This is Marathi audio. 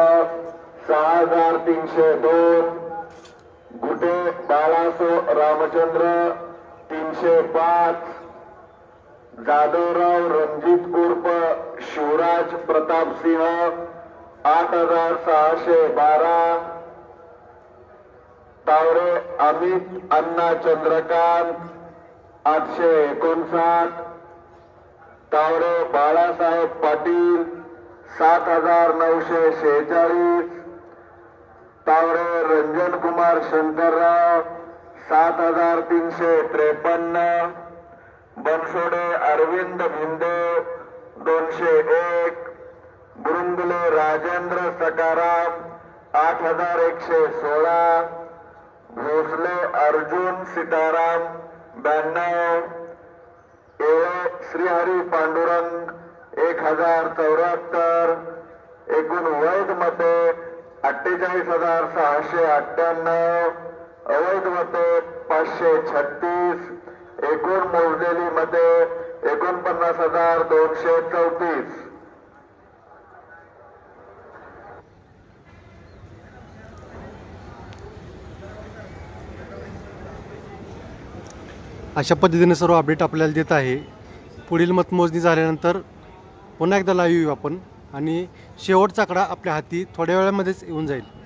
सहा हजार तीनशे दोन. गुटे बाळासो रामचंद्र तीनशे पाच. जाधवराव रणजित उर्फ शिवराज प्रताप सिंह आठ हजार सहाशे बारा. तावरे अमित अण्णा चंद्रकांत आठशे एकोणसाठ. तावरे बाळासाहेब पाटील सात हजार नऊशे शेहेचाळीस. तावरे रंजन कुमार शंकरराव सात हजार तीनशे त्रेपन्न. बनसोडे अरविंद भिंदे दोनशे एक. बुरुंगले राजेंद्र सकाराम आठ हजार एकशे सोळा. भोसले अर्जुन सीताराम ब्याण्णव. एळे श्रीहरी पांडुरंग हजार चौऱ्याहत्तर एकूण वैध मते अठ्ठेचाळीस हजार सहाशे अठ्ठ्याण्णव अवैध मते पाचशे छत्तीस एकूण मोजलेली मते एकोणपन्नास हजार दोनशे चौतीस. अशा पद्धतीने सर्व अपडेट आपल्याला देत आहे. पुढील मतमोजणी झाल्यानंतर पुन्हा एकदा लाईव्ह येऊ आपण. आणि शेवटचा आकडा आपल्या हाती थोड्या वेळामध्येच येऊन जाईल.